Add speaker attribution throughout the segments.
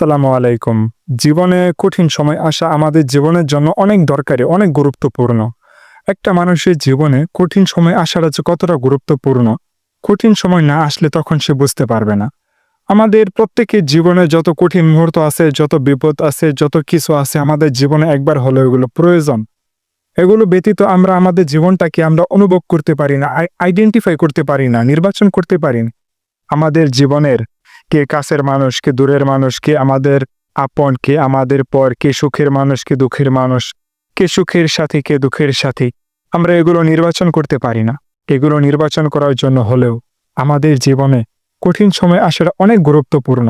Speaker 1: আসসালামু আলাইকুম। জীবনে কঠিন সময় আসা আমাদের জীবনের জন্য অনেক দরকারি, অনেক গুরুত্বপূর্ণ। একটা মানুষের জীবনে কঠিন সময় আসাটা যে কতটা গুরুত্বপূর্ণ? কঠিন সময় না আসলে তখন সে বুঝতে পারবে না। আমাদের প্রত্যেকের জীবনে যত কঠিন মুহূর্ত আছে, যত বিপদ আছে, যত কিছু আছে, আমাদের জীবনে একবার হলো এগুলো প্রয়োজন। এগুলো ব্যতীত আমরা আমাদের জীবনটাকে আমরা অনুভব করতে পারি না আইডেন্টিফাই করতে পারি না, নির্বাচন করতে পারি না। আমাদের জীবনের কে কাছের মানুষ, কে দূরের মানুষ, কে আমাদের আপন, কে আমাদের পর, কে সুখের মানুষ, কে দুঃখের মানুষ, কে সুখের সাথে, কে দুঃখের সাথে। আমরা এগুলো নির্বাচন করতে পারি না। এগুলো নির্বাচন করার জন্য হলেও আমাদের জীবনে কঠিন সময় আসাটা অনেক গুরুত্বপূর্ণ।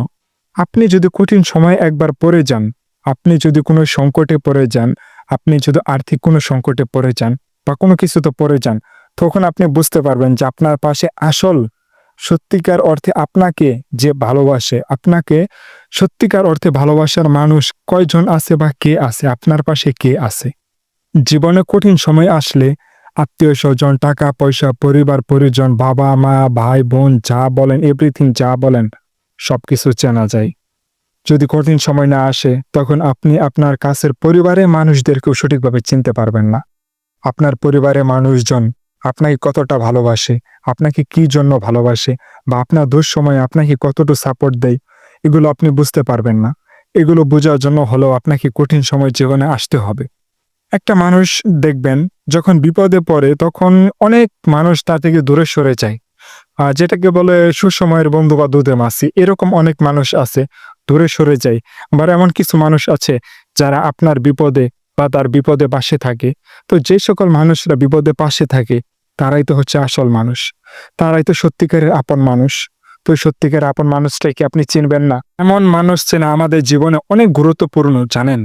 Speaker 1: আপনি যদি কঠিন সময় একবার পড়ে যান, আপনি যদি কোনো সংকটে পড়ে যান, আপনি যদি আর্থিক কোনো সংকটে পড়ে যান বা কোনো কিছুতে পড়ে যান, তখন আপনি বুঝতে পারবেন যে আপনার পাশে আসল সত্যিকার অর্থে আপনাকে যে ভালোবাসে, আপনাকে সত্যিকার অর্থে ভালোবাসার মানুষ কয়জন আছে বা কে আছে, আপনার পাশে কে আছে? জীবনে কঠিন সময় আসলে আত্মীয় স্বজন, টাকা, পয়সা, পরিবার, পরিজন, বাবা, মা, ভাই, বোন, যা বলেন এভরিথিং যা বলেন, সবকিছু চেনা যায়। যদি কঠিন সময় না আসে, তখন আপনি আপনার কাছের পরিবারের মানুষদেরকেও সঠিকভাবে চিনতে পারবেন না। আপনার পরিবারের মানুষজন আপনাকে কতটা ভালোবাসে, আপনাকে কি জন্য ভালোবাসে বা আপনার দুঃসময়ে আপনাকে কতটুকু সাপোর্ট দেয়, এগুলো আপনি বুঝতে পারবেন না। এগুলো বোঝার জন্য হলেও আপনাকে কঠিন সময় জীবনে আসতে হবে। একটা মানুষ দেখবেন যখন বিপদে পড়ে তখন অনেক মানুষ তা থেকে দূরে সরে যায়। আর যেটাকে বলে সুসময়ের বন্ধু বা দুধে মাসি, এরকম অনেক মানুষ আছে দূরে সরে যায়। আবার এমন কিছু মানুষ আছে যারা আপনার বিপদে বা তার বিপদে পাশে থাকে। তো যে সকল মানুষরা বিপদে পাশে থাকে, তারাই তো হচ্ছে আসল মানুষ। তারাই তো সত্যিকারের আপন মানুষ। তো সত্যিকারের আপন মানুষটাকে আপনি চিনবেন না? এমন মানুষ চেনা আমাদের জীবনে অনেক গুরুত্বপূর্ণ, জানেন?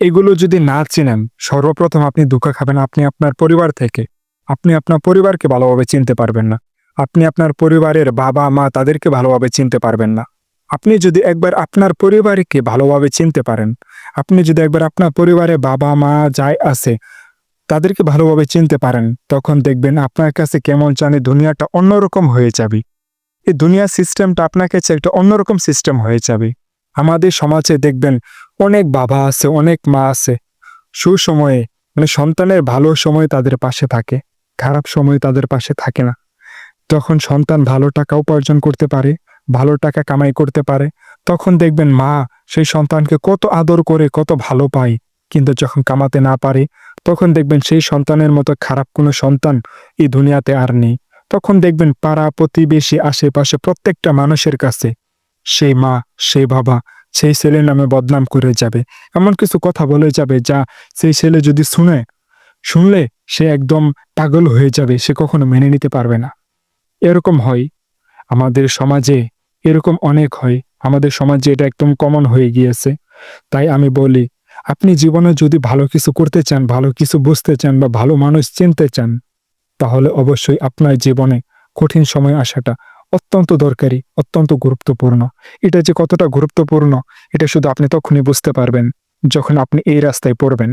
Speaker 1: এগুলো যদি না চিনেন, সর্বপ্রথম আপনি দুঃখ খাবেন আপনি আপনার পরিবার থেকে। আপনি আপনার পরিবারকে ভালোভাবে চিনতে পারবেন না। আপনি আপনার পরিবারের বাবা মা তাদেরকে ভালোভাবে চিনতে পারবেন না। আপনি যদি একবার আপনার পরিবারকে ভালোভাবে চিনতে পারেন, আপনি যদি একবার আপনার পরিবারে বাবা, মা যাই আছে, তাদেরকে ভালোভাবে চিনতে পারেন, তখন দেখবেন আপনার কাছে কেমন জানে দুনিয়াটা অন্যরকম হয়ে যাবে। এই দুনিয়া সিস্টেমটা আপনার কাছে একটা অন্যরকম সিস্টেম হয়ে যাবে। আমাদের সমাজে দেখবেন অনেক বাবা আছে, অনেক মা আছে, সুসময়ে মানে সন্তানের ভালো সময় তাদের পাশে থাকে, খারাপ সময় তাদের পাশে থাকে না। তখন সন্তান ভালো টাকা উপার্জন করতে পারে ভালো টাকা কামাই করতে পারে, তখন দেখবেন মা সেই সন্তানকে কত আদর করে, কত ভালো পায়। কিন্তু যখন কামাতে না পারে, তখন দেখবেন সেই সন্তানের মতো খারাপ কোনো সন্তান এই দুনিয়াতে আর নেই। তখন দেখবেন পাড়া প্রতিবেশী আশেপাশে প্রত্যেকটা মানুষের কাছে সেই মা, সেই বাবা, সেই ছেলে নামে বদনাম করে যাবে। এমন কিছু কথা বলে যাবে যা সেই ছেলে যদি শুনে, শুনলে সে একদম পাগল হয়ে যাবে, সে কখনো মেনে নিতে পারবে না। এরকম হয় আমাদের সমাজে এরকম অনেক হয়। আমাদের সমাজে এটা একদম কমন হয়ে গিয়েছে। তাই আমি বলি, আপনি জীবনে যদি ভালো কিছু করতে চান, ভালো কিছু বুঝতে চান বা ভালো মানুষ চিনতে চান, তাহলে অবশ্যই আপনার জীবনে কঠিন সময় আসাটা অত্যন্ত দরকারি, অত্যন্ত গুরুত্বপূর্ণ। এটা যে কতটা গুরুত্বপূর্ণ, এটা শুধু আপনি তখনই বুঝতে পারবেন, যখন আপনি এই রাস্তায় পড়বেন।